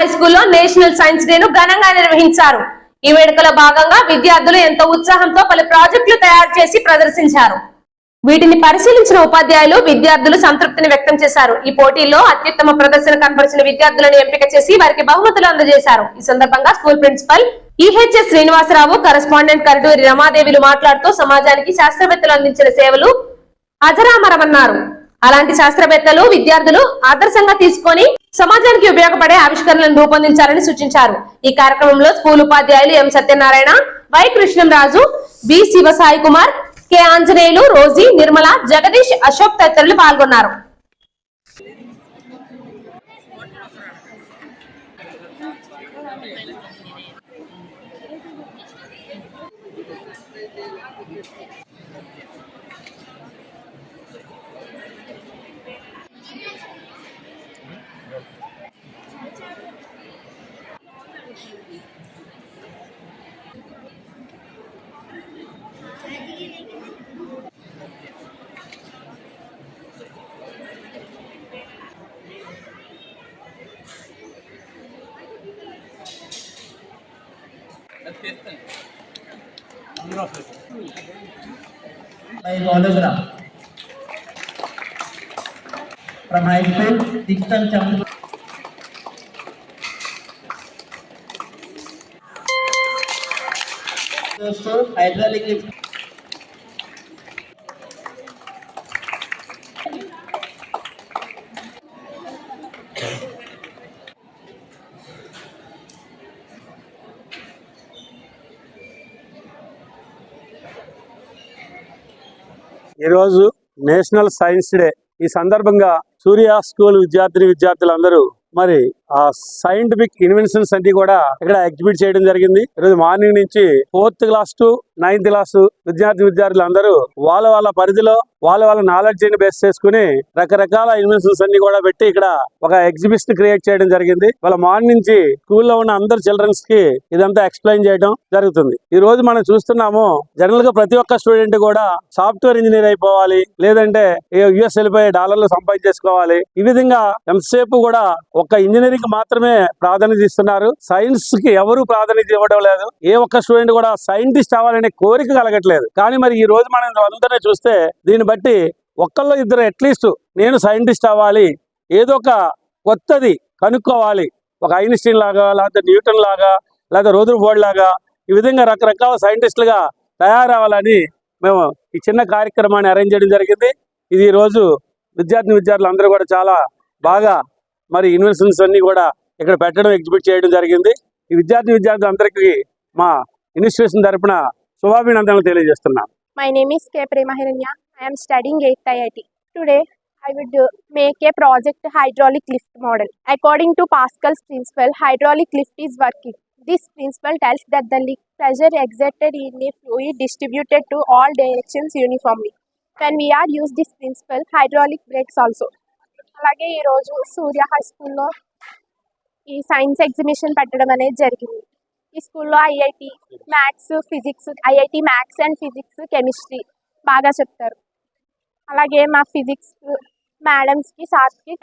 High స్కూల్లో national science డేను ఘనంగా నిర్వహించారు. ఈ వేడుకలో భాగంగా విద్యార్థులు ఎంతో ఉత్సాహంతో పలు ప్రాజెక్టులు తయారు చేసి ప్రదర్శించారు. వీటిని పరిశీలించిన ఉపాధ్యాయులు విద్యార్థులు సంతృప్తిని వ్యక్తం చేశారు. ఈ పోటీల్లో అత్యుత్తమ ప్రదర్శన కనపరిచిన విద్యార్థులను ఎంపిక చేసి వారికి బహుమతులు అందజేశారు. ఈ సందర్భంగా school principal EHS Srinivasarao correspondent Karaturi రమాదేవిలు మాట్లాడుతూ సమాజానికి శాస్త్రవేత్తలు అందించిన సేవలు అజరామరమన్నారు అలాంటి శాస్త్రవేత్తలు విద్యార్థులు ఆదర్శంగా తీసుకొని సమాజానికి ఉపయోగపడే ఆవిష్కరణలను రూపొందించాలని సూచించారు. ఈ కార్యక్రమంలో స్కూల్ ఉపాధ్యాయులు M Satyanarayana Y Krishnamraju B Sivasai Kumar K Anjaneyulu Rosy Nirmala Jagadish Ashok తదితరులు పాల్గొన్నారు. Kilogram from Highfield, Dixon Chandra. दोस्तों हाइड्रोलिक लिफ्ट ఈరోజు నేషనల్ సైన్స్ డే. ఈ సందర్భంగా సూర్య స్కూల్ విద్యార్థిని విద్యార్థులందరూ మరి ఆ సైంటిఫిక్ ఇన్వెన్షన్స్ అన్ని కూడా ఇక్కడ ఎగ్జిబిట్ చేయడం జరిగింది. ఈరోజు మార్నింగ్ నుంచి fourth class to ninth class విద్యార్థి విద్యార్థులు అందరూ వాళ్ళ వాళ్ళ పరిధిలో వాళ్ళ వాళ్ళ నాలెడ్జ్ని బేస్ చేసుకుని రకరకాల ఇన్వెన్షన్స్ అన్ని కూడా పెట్టి ఇక్కడ ఒక ఎగ్జిబిషన్ క్రియేట్ చేయడం జరిగింది. వాళ్ళ మార్నింగ్ నుంచి స్కూల్లో ఉన్న అందరు చిల్డ్రన్స్కి ఇదంతా ఎక్స్ప్లెయిన్ చేయడం జరుగుతుంది. ఈ రోజు మనం చూస్తున్నాము జనరల్గా ప్రతి ఒక్క స్టూడెంట్ కూడా సాఫ్ట్వేర్ ఇంజనీర్ అయిపోవాలి లేదంటే యుఎస్ వెళ్ళిపోయి డాలర్లు సంపాదించేసుకోవాలి. ఈ విధంగా ఎంతసేపు కూడా ఒక్క ఇంజనీరింగ్ మాత్రమే ప్రాధాన్యత ఇస్తున్నారు. సైన్స్కి ఎవరు ప్రాధాన్యత ఇవ్వడం లేదు. ఏ ఒక్క స్టూడెంట్ కూడా సైంటిస్ట్ అవ్వాలనే కోరిక కలగట్లేదు. కానీ మరి ఈ రోజు మనం అందరినీ చూస్తే దీన్ని బట్టి ఒక్కళ్ళు ఇద్దరు అట్లీస్ట్ నేను సైంటిస్ట్ అవ్వాలి ఏదో ఒక కొత్తది కనుక్కోవాలి. ఒక ఐన్స్టీన్ లాగా లేకపోతే న్యూటన్ లాగా లేకపోతే రోజు బోర్డ్ లాగా ఈ విధంగా రకరకాల సైంటిస్టులుగా తయారవ్వాలని మేము ఈ చిన్న కార్యక్రమాన్ని అరేంజ్ చేయడం జరిగింది. ఇది ఈరోజు రోజు విద్యార్థి విద్యార్థులు అందరూ కూడా చాలా బాగా మరి ఇన్వెన్షన్స్ అన్నీ కూడా ఇక్కడ పెట్టడం ఎగ్జిబిట్ చేయడం జరిగింది. ఈ విద్యార్థి విద్యార్థులందరికీ మా ఇన్స్టిట్యూషన్ తరపున శుభాభినందనలు తెలియజేస్తున్నాను my name is K Prema Hiranya I'm studying eighth IIT today I would make a project hydraulic lift model according to Pascal's principle hydraulic lift is working this principle tells that the liquid pressure exerted in fluid distributed to all directions uniformly when we are use this principle hydraulic brakes also అలాగే ఈరోజు సూర్య high స్కూల్లో ఈ science exhibition పెట్టడం అనేది జరిగింది. ఈ స్కూల్లో IIT maths physics IIT maths and physics chemistry బాగా చెప్తారు. అలాగే మా ఫిజిక్స్ మేడమ్స్కి సార్స్కి